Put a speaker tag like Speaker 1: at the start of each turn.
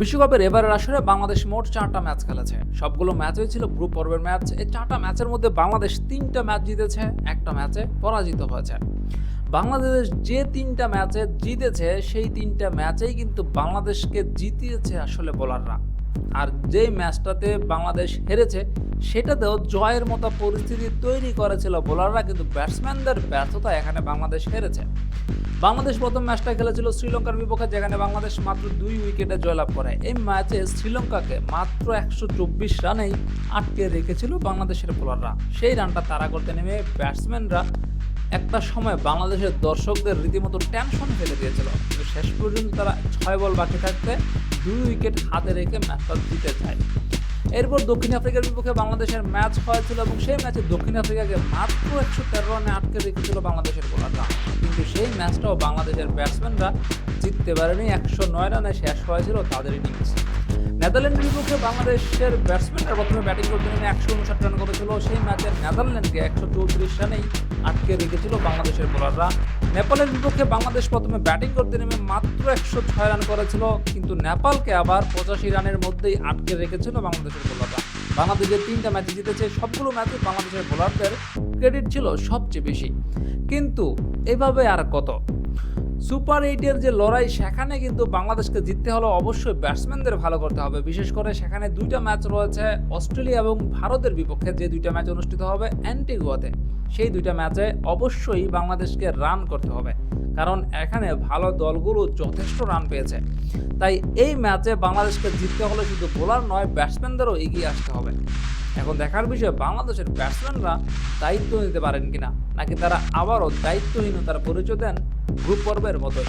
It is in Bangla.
Speaker 1: বিশ্বকাপের এবারের আসরে বাংলাদেশ মোট চারটা ম্যাচ খেলেছে। সবগুলো ম্যাচই ছিল গ্রুপ পর্বের ম্যাচ। এই চারটা ম্যাচের মধ্যে বাংলাদেশ তিনটা ম্যাচ জিতেছে, একটা ম্যাচে পরাজিত হয়েছে। বাংলাদেশ যে তিনটা ম্যাচে জিতেছে, সেই তিনটা ম্যাচেই কিন্তু বাংলাদেশকে জিতিয়েছে আসলে বোলাররা আর যেই ম্যাচটাতে বাংলাদেশ হেরেছে, সেটাতেও জয়ের মতো পরিস্থিতি তৈরি করেছিল বোলাররা, কিন্তু ব্যাটসম্যানদের ব্যর্থতা এখানে বাংলাদেশ হেরেছে। বাংলাদেশ প্রথম ম্যাচটা খেলেছিল শ্রীলঙ্কার বিপক্ষে, যেখানে বাংলাদেশ মাত্র দুই উইকেটে জয়লাভ করে। এই ম্যাচে শ্রীলঙ্কাকে মাত্র একশো চব্বিশ রানেই আটকে রেখেছিল বাংলাদেশের বোলাররা। সেই রানটা তাড়া করতে নেমে ব্যাটসম্যানরা একটা সময় বাংলাদেশের দর্শকদের রীতিমতো টেনশন ফেলে দিয়েছিল। কিন্তু শেষ পর্যন্ত তারা ছয় বল বাকি থাকতে দুই উইকেট হাতে রেখে ম্যাচটা জিতে যায়। এরপর দক্ষিণ আফ্রিকার বিপক্ষে বাংলাদেশের ম্যাচ হয়েছিল এবং সেই ম্যাচে দক্ষিণ আফ্রিকাকে মাত্র একশো তেরো রানে আটকে রেখেছিল বাংলাদেশের বোলাররা। কিন্তু সেই ম্যাচটাও বাংলাদেশের ব্যাটসম্যানরা জিততে পারেনি। একশো নয় রানে শেষ হয়েছিল তাদের ইনিংস। নেদারল্যান্ডের বিপক্ষে বাংলাদেশের ব্যাটসম্যানরা প্রথমে ব্যাটিং করতে নেমে একশো উনষাট রান করেছিল সেই ম্যাচে নেদারল্যান্ডকে একশো চৌত্রিশ রানেই আটকে রেখেছিল বাংলাদেশের বোলাররা। নেপালের বিপক্ষে বাংলাদেশ প্রথমে ব্যাটিং করতে নেমে মাত্র একশো ছয় রান করেছিল, কিন্তু নেপালকে আবার পঁচাশি রানের মধ্যেই আটকে রেখেছিল বাংলাদেশের বোলাররা। বাংলাদেশের তিনটা ম্যাচ জিতেছে, সবগুলো ম্যাচে বাংলাদেশের বোলারদের ক্রেডিট ছিল সবচেয়ে বেশি। কিন্তু এভাবে আর কত? সুপার এইটের যে লড়াই, সেখানে কিন্তু বাংলাদেশকে জিততে হলে অবশ্যই ব্যাটসম্যানদের ভালো করতে হবে। বিশেষ করে সেখানে দুইটা ম্যাচ রয়েছে অস্ট্রেলিয়া এবং ভারতের বিপক্ষে। যে দুইটা ম্যাচ অনুষ্ঠিত হবে অ্যান্টিগুয়াতে, সেই দুইটা ম্যাচে অবশ্যই বাংলাদেশকে রান করতে হবে। কারণ এখানে ভালো দলগুলো যথেষ্ট রান পেয়েছে। তাই এই ম্যাচে বাংলাদেশকে জিততে হলে শুধু বোলার নয়, ব্যাটসম্যানদেরও এগিয়ে আসতে হবে। এখন দেখার বিষয়, বাংলাদেশের ব্যাটসম্যানরা দায়িত্ব নিতে পারেন কিনা? নাকি তারা আবারও দায়িত্বহীনতার পরিচয় দেন গ্রুপ পর্বের মতোই?